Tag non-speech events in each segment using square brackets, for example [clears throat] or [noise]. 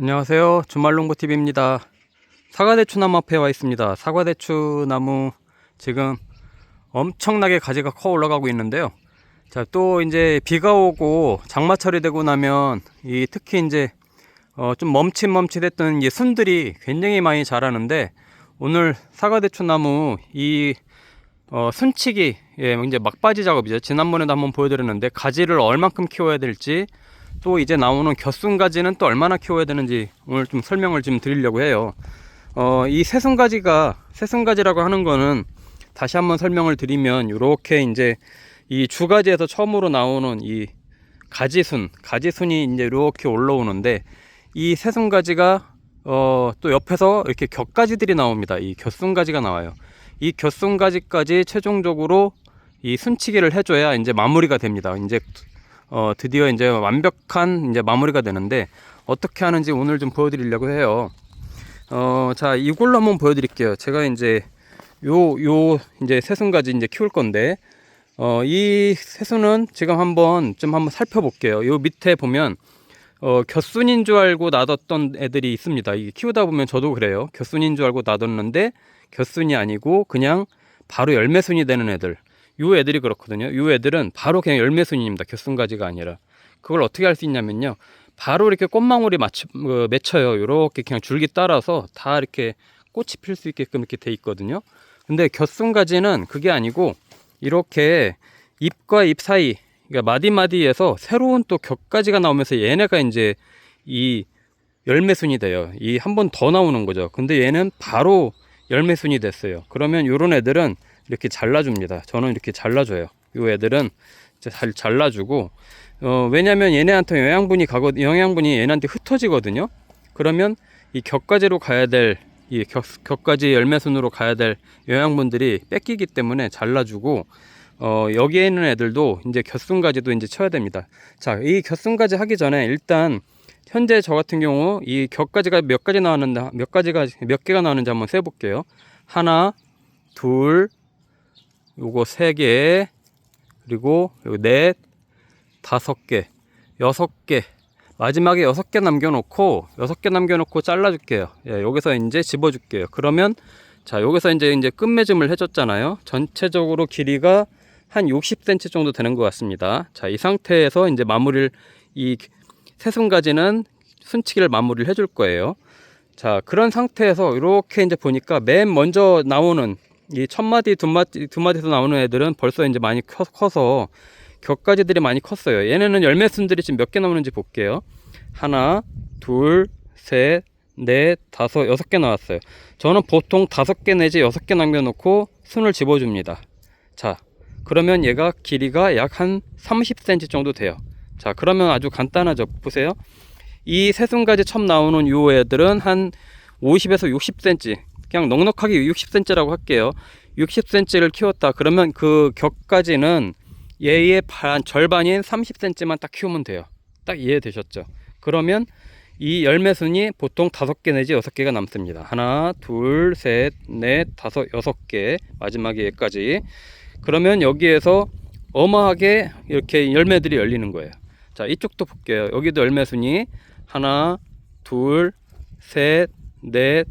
안녕하세요. 주말농부TV입니다. 사과대추 나무 앞에 와 있습니다. 사과대추 나무 지금 엄청나게 가지가 커 올라가고 있는데요. 자, 또 이제 비가 오고 장마철이 되고 나면 이 특히 이제 어, 좀 멈칫멈칫했던 이 순들이 굉장히 많이 자라는데 오늘 사과대추 나무 이 어, 순치기 예, 이제 막바지 작업이죠. 지난번에도 한번 보여드렸는데 가지를 얼만큼 키워야 될지 또 이제 나오는 곁순가지는 또 얼마나 키워야 되는지 오늘 좀 설명을 좀 드리려고 해요. 어, 이 새순가지가 새순가지라고 하는 거는 다시 한번 설명을 드리면 이렇게 이제 이 주가지에서 처음으로 나오는 이 가지순, 가지순이 이제 이렇게 올라오는데 이 새순가지가 어, 또 옆에서 이렇게 격가지들이 나옵니다. 이 곁순가지가 나와요. 이 곁순가지까지 최종적으로 이 순치기를 해줘야 이제 마무리가 됩니다. 이제 어, 드디어 이제 완벽한 이제 마무리가 되는데 어떻게 하는지 오늘 좀 보여드리려고 해요. 어, 자, 이걸로 한번 보여드릴게요. 제가 이제 요, 요, 이제 새순까지 이제 키울 건데, 어, 이 새순은 지금 한번 좀 한번 살펴볼게요. 요 밑에 보면, 어, 곁순인 줄 알고 놔뒀던 애들이 있습니다. 이게 키우다 보면 저도 그래요. 곁순인 줄 알고 놔뒀는데, 곁순이 아니고 그냥 바로 열매순이 되는 애들. 요 애들이 그렇거든요. 요 애들은 바로 그냥 열매순입니다. 곁순가지가 아니라. 그걸 어떻게 할 수 있냐면요. 바로 이렇게 꽃망울이 맞추, 어, 맺혀요. 이렇게 그냥 줄기 따라서 다 이렇게 꽃이 필 수 있게끔 이렇게 돼 있거든요. 근데 곁순가지는 그게 아니고 이렇게 잎과 잎 사이, 그러니까 마디마디에서 새로운 또 격가지가 나오면서 얘네가 이제 이 열매순이 돼요. 이 한 번 더 나오는 거죠. 근데 얘는 바로 열매순이 됐어요. 그러면 요런 애들은 이렇게 잘라줍니다. 저는 이렇게 잘라줘요. 요 애들은 잘 잘라주고 어, 왜냐면 얘네한테 영양분이 가거 영양분이 얘네한테 흩어지거든요. 그러면 이 격가지로 가야 될 이 격가지 열매순으로 가야 될 영양분들이 뺏기기 때문에 잘라주고 어, 여기에 있는 애들도 이제 곁순가지도 이제 쳐야 됩니다. 자, 이 곁순가지 하기 전에 일단 현재 저 같은 경우 이 격가지가 몇 가지 나왔는데 몇 가지가 몇 개가 나왔는지 한번 세 볼게요. 하나, 둘, 요거 세 개, 그리고 요 넷, 다섯 개, 여섯 개, 마지막에 여섯 개 남겨놓고 여섯 개 남겨놓고 잘라줄게요. 예, 여기서 이제 집어줄게요. 그러면 자 여기서 이제 이제 끝맺음을 해줬잖아요. 전체적으로 길이가 한 60cm 정도 되는 것 같습니다. 자 이 상태에서 이제 마무리를 이 새순가지는 순치기를 마무리를 해줄 거예요. 자 그런 상태에서 이렇게 이제 보니까 맨 먼저 나오는 이 첫 마디 두 마디 두 마디에서 나오는 애들은 벌써 이제 많이 커, 커서 격가지들이 많이 컸어요. 얘네는 열매 순들이 지금 몇 개 나오는지 볼게요. 하나, 둘, 셋, 넷, 다섯, 여섯 개 나왔어요. 저는 보통 다섯 개 내지 여섯 개 남겨놓고 순을 집어줍니다. 자, 그러면 얘가 길이가 약 한 30cm 정도 돼요. 자, 그러면 아주 간단하죠. 보세요. 이 새순가지 처음 나오는 요 애들은 한 50에서 60cm, 그냥 넉넉하게 60cm라고 할게요. 60cm를 키웠다. 그러면 그 격까지는 얘의 반 절반인 30cm만 딱 키우면 돼요. 딱 이해되셨죠? 그러면 이 열매순이 보통 다섯 개 내지 여섯 개가 남습니다. 하나, 둘, 셋, 넷, 다섯, 여섯 개 마지막에 얘까지. 그러면 여기에서 어마하게 이렇게 열매들이 열리는 거예요. 자, 이쪽도 볼게요. 여기도 열매순이 하나, 둘, 셋, 넷,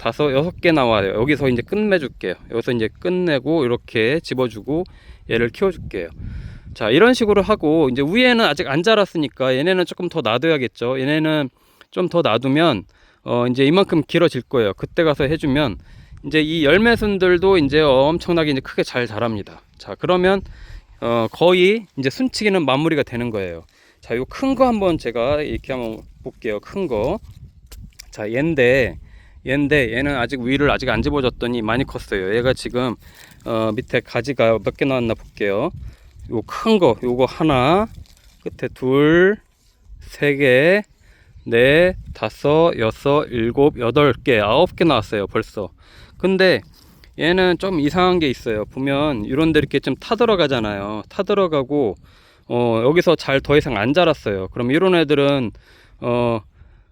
다섯, 여섯 개 나와요. 여기서 이제 끝내줄게요. 여기서 이제 끝내고 이렇게 집어주고 얘를 키워줄게요. 자, 이런 식으로 하고 이제 위에는 아직 안 자랐으니까 얘네는 조금 더 놔둬야겠죠. 얘네는 좀 더 놔두면 어 이제 이만큼 길어질 거예요. 그때 가서 해주면 이제 이 열매순들도 이제 엄청나게 이제 크게 잘 자랍니다. 자, 그러면 어 거의 이제 순치기는 마무리가 되는 거예요. 자, 요 큰 거 한번 제가 이렇게 한번 볼게요. 큰 거. 자, 얘인데 얘인데 얘는 아직 위를 아직 안 집어줬더니 많이 컸어요. 얘가 지금 어 밑에 가지가 몇 개 나왔나 볼게요. 요 큰 거, 요거 하나, 끝에 둘, 세 개, 넷, 다섯, 여섯, 일곱, 여덟 개, 아홉 개 나왔어요, 벌써. 근데 얘는 좀 이상한 게 있어요. 보면 이런 데 이렇게 좀 타들어가잖아요. 타들어가고 어, 여기서 잘 더 이상 안 자랐어요. 그럼 이런 애들은 어,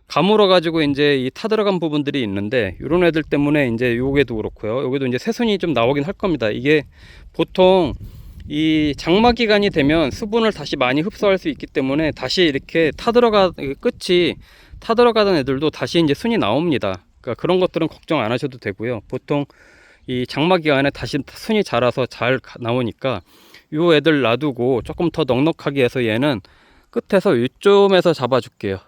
가물어 가지고 이제 이 타들어간 부분들이 있는데 이런 애들 때문에 이제 요게도 그렇고요. 여기도 이제 새순이 좀 나오긴 할 겁니다. 이게 보통 이 장마 기간이 되면 수분을 다시 많이 흡수할 수 있기 때문에 다시 이렇게 타들어가 끝이 타들어가던 애들도 다시 이제 순이 나옵니다. 그러니까 그런 것들은 걱정 안 하셔도 되고요. 보통 이 장마 기간에 다시 순이 자라서 잘 가- 나오니까 요 애들 놔두고 조금 더 넉넉하게 해서 얘는 끝에서 이쯤에서 잡아줄게요.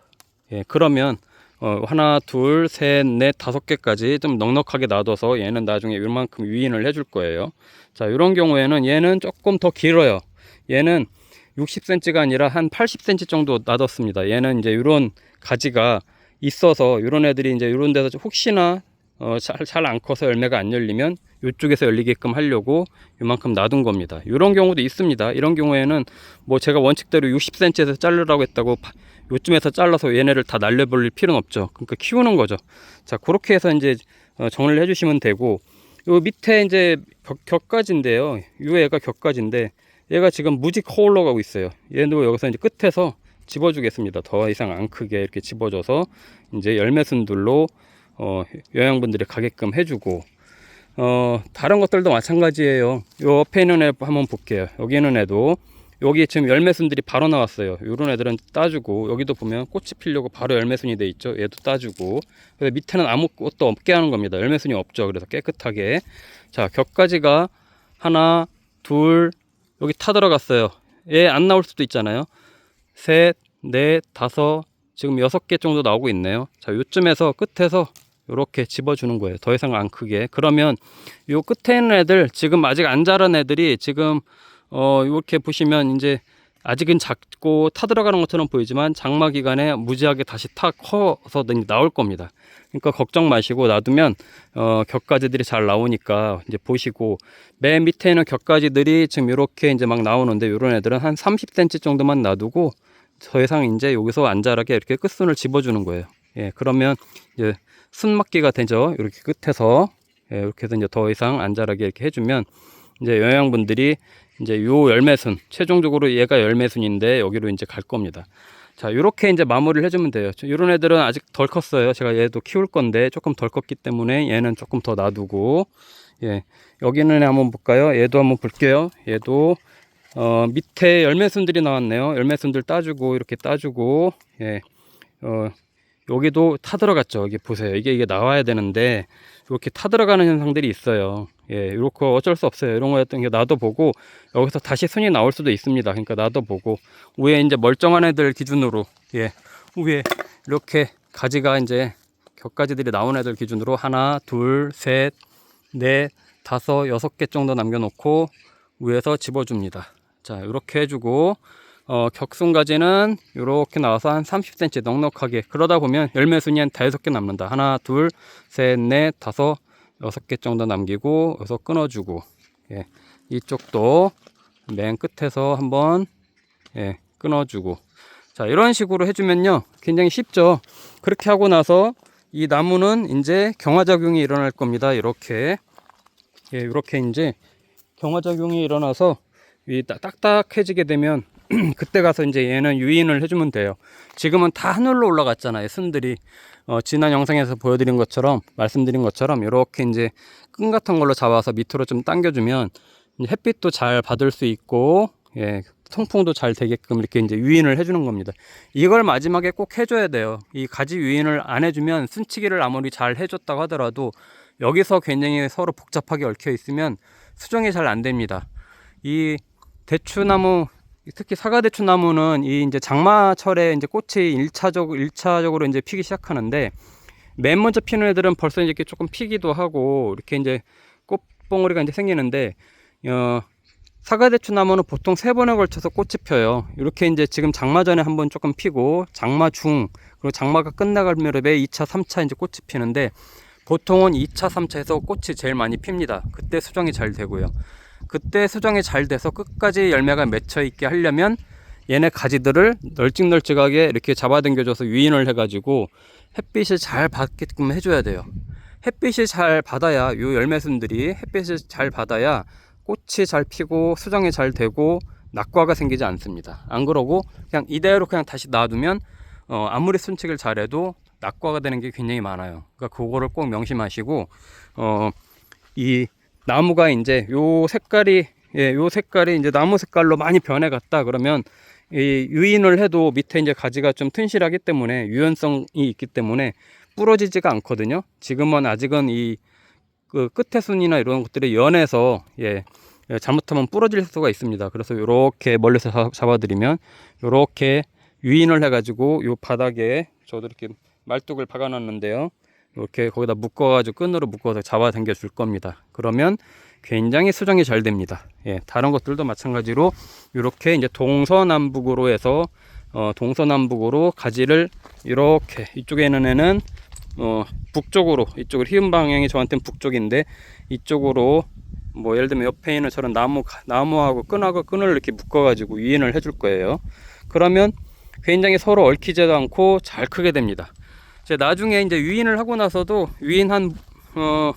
예, 그러면 어, 하나, 둘, 셋, 넷, 다섯 개까지 좀 넉넉하게 놔둬서 얘는 나중에 이만큼 유인을 해줄 거예요. 자, 이런 경우에는 얘는 조금 더 길어요. 얘는 60cm가 아니라 한 80cm 정도 놔뒀습니다. 얘는 이제 이런 가지가 있어서 이런 애들이 이제 이런 데서 혹시나 어, 잘안 커서 열매가 안 열리면 이쪽에서 열리게끔 하려고 이만큼 놔둔 겁니다. 이런 경우도 있습니다. 이런 경우에는 뭐 제가 원칙대로 60cm에서 자르라고 했다고 파- 요쯤에서 잘라서 얘네를 다 날려버릴 필요는 없죠. 그러니까 키우는 거죠. 자, 그렇게 해서 이제 어, 정리를 해주시면 되고 요 밑에 이제 벽, 격가지인데요. 요 애가 격가지인데 얘가 지금 무지 커 올라가고 있어요. 얘도 여기서 이제 끝에서 집어주겠습니다. 더 이상 안 크게 이렇게 집어줘서 이제 열매 순들로 어, 영양분들이 가게끔 해주고 어, 다른 것들도 마찬가지예요. 요 옆에 있는 애 한번 볼게요. 여기 있는 애도 여기 지금 열매순들이 바로 나왔어요. 요런 애들은 따주고 여기도 보면 꽃이 피려고 바로 열매순이 돼 있죠. 얘도 따주고 그래서 밑에는 아무것도 없게 하는 겁니다. 열매순이 없죠. 그래서 깨끗하게 자 격가지가 하나 둘 여기 타 들어갔어요. 얘 안 나올 수도 있잖아요. 셋, 넷, 다섯 지금 여섯 개 정도 나오고 있네요. 자 요쯤에서 끝에서 이렇게 집어주는 거예요. 더 이상 안 크게. 그러면 요 끝에 있는 애들 지금 아직 안 자란 애들이 지금 어 이렇게 보시면 이제 아직은 작고 타 들어가는 것처럼 보이지만 장마 기간에 무지하게 다시 타 커서 나올 겁니다. 그러니까 걱정 마시고 놔두면 어 격가지들이 잘 나오니까 이제 보시고 맨 밑에 있는 격가지들이 지금 이렇게 이제 막 나오는데 이런 애들은 한 30cm 정도만 놔두고 더 이상 이제 여기서 안 자라게 이렇게 끝순을 집어주는 거예요. 예, 그러면 이제 순막기가 되죠. 이렇게 끝에서 예, 이렇게 해서 이제 더 이상 안 자라게 이렇게 해주면 이제 영양분들이 이제 요 열매순 최종적으로 얘가 열매순인데 여기로 이제 갈 겁니다. 자, 이렇게 이제 마무리를 해주면 돼요. 이런 애들은 아직 덜 컸어요. 제가 얘도 키울 건데 조금 덜 컸기 때문에 얘는 조금 더 놔두고 예, 여기는 한번 볼까요? 얘도 한번 볼게요. 얘도 어, 밑에 열매순들이 나왔네요. 열매순들 따주고 이렇게 따주고 예, 어, 여기도 타 들어갔죠. 여기 보세요. 이게 이게 나와야 되는데 이렇게 타 들어가는 현상들이 있어요. 예, 이렇게 어쩔 수 없어요. 이런 거였던 게 나도 보고 여기서 다시 순이 나올 수도 있습니다. 그러니까 나도 보고 위에 이제 멀쩡한 애들 기준으로 예, 위에 이렇게 가지가 이제 격가지들이 나온 애들 기준으로 하나, 둘, 셋, 넷, 다섯, 여섯 개 정도 남겨놓고 위에서 집어줍니다. 자, 이렇게 해주고 어, 격순가지는 이렇게 나와서 한 30cm 넉넉하게 그러다 보면 열매 순이 한 다섯 개 남는다. 하나, 둘, 셋, 넷, 다섯, 여섯 개 정도 남기고 여기서 끊어주고 예, 이쪽도 맨 끝에서 한번 예, 끊어주고 자 이런 식으로 해주면요 굉장히 쉽죠. 그렇게 하고 나서 이 나무는 이제 경화작용이 일어날 겁니다. 이렇게 예, 이렇게 이제 경화작용이 일어나서 이 딱- 딱딱해지게 되면 [clears throat] 그때 가서 이제 얘는 유인을 해주면 돼요. 지금은 다 하늘로 올라갔잖아요. 순들이 어, 지난 영상에서 보여드린 것처럼 말씀드린 것처럼 이렇게 이제 끈 같은 걸로 잡아서 밑으로 좀 당겨주면 햇빛도 잘 받을 수 있고 예, 통풍도 잘 되게끔 이렇게 이제 유인을 해주는 겁니다. 이걸 마지막에 꼭 해줘야 돼요. 이 가지 유인을 안 해주면 순치기를 아무리 잘 해줬다고 하더라도 여기서 굉장히 서로 복잡하게 얽혀 있으면 수정이 잘 안 됩니다. 이 대추나무 특히 사과대추 나무는 이 이제 장마철에 이제 꽃이 일차적 일차적으로 이제 피기 시작하는데 맨 먼저 피는 애들은 벌써 이렇게 조금 피기도 하고 이렇게 이제 꽃봉오리가 이제 생기는데 어 사과대추 나무는 보통 세 번에 걸쳐서 꽃이 펴요. 이렇게 이제 지금 장마 전에 한 번 조금 피고 장마 중 그리고 장마가 끝나갈 무렵에 2차, 3차 이제 꽃이 피는데 보통은 2차, 3차에서 꽃이 제일 많이 핍니다. 그때 수정이 잘 되고요. 그때 수정이 잘 돼서 끝까지 열매가 맺혀 있게 하려면 얘네 가지들을 널찍널찍하게 이렇게 잡아당겨줘서 유인을 해가지고 햇빛을 잘 받게끔 해줘야 돼요. 햇빛이 잘 받아야 요 열매순들이 햇빛을 잘 받아야 꽃이 잘 피고 수정이 잘 되고 낙과가 생기지 않습니다. 안 그러고 그냥 이대로 그냥 다시 놔두면 어, 아무리 순칙을 잘해도 낙과가 되는 게 굉장히 많아요. 그러니까 그거를 꼭 명심하시고 어, 이 나무가 이제 요 색깔이 예, 요 색깔이 이제 나무 색깔로 많이 변해갔다 그러면 이 유인을 해도 밑에 이제 가지가 좀 튼실하기 때문에 유연성이 있기 때문에 부러지지가 않거든요. 지금은 아직은 이 그 끝에 순이나 이런 것들이 연해서 예, 예, 잘못하면 부러질 수가 있습니다. 그래서 이렇게 멀리서 잡- 잡아드리면 이렇게 유인을 해가지고 요 바닥에 저도 이렇게 말뚝을 박아놨는데요. 이렇게 거기다 묶어가지고 끈으로 묶어서 잡아 당겨 줄 겁니다. 그러면 굉장히 수정이 잘 됩니다. 예, 다른 것들도 마찬가지로 이렇게 이제 동서남북으로 해서 어, 동서남북으로 가지를 이렇게 이쪽에 있는 애는 어, 북쪽으로 이쪽으로 희은 방향이 저한테는 북쪽인데 이쪽으로 뭐 예를 들면 옆에 있는 저런 나무 나무하고 끈하고 끈을 이렇게 묶어가지고 유인을 해줄 거예요. 그러면 굉장히 서로 얽히지도 않고 잘 크게 됩니다. 이제 나중에 이제 유인을 하고 나서도 유인한 어,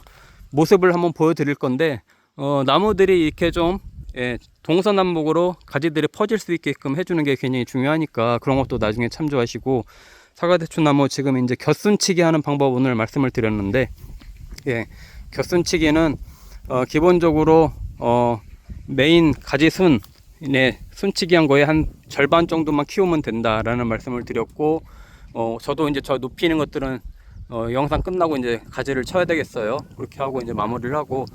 모습을 한번 보여드릴 건데 어, 나무들이 이렇게 좀 예, 동서남북으로 가지들이 퍼질 수 있게끔 해주는 게 굉장히 중요하니까 그런 것도 나중에 참조하시고 사과대추 나무 지금 이제 곁순치기 하는 방법 오늘 말씀을 드렸는데 예, 곁순치기는 어, 기본적으로 어, 메인 가지순 네, 순치기 한 거에 한 절반 정도만 키우면 된다라는 말씀을 드렸고 어, 저도 이제 저 눕히는 것들은 어, 영상 끝나고 이제 가지를 쳐야 되겠어요. 그렇게 하고 이제 마무리를 하고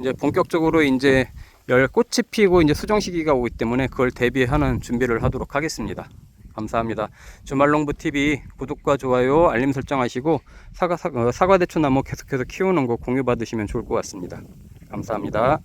이제 본격적으로 이제 열 꽃이 피고 이제 수정 시기가 오기 때문에 그걸 대비하는 준비를 하도록 하겠습니다. 감사합니다. 주말농부 TV 구독과 좋아요, 알림 설정하시고 사과 사, 어, 사과대추 나무 계속해서 키우는 거 공유 받으시면 좋을 것 같습니다. 감사합니다.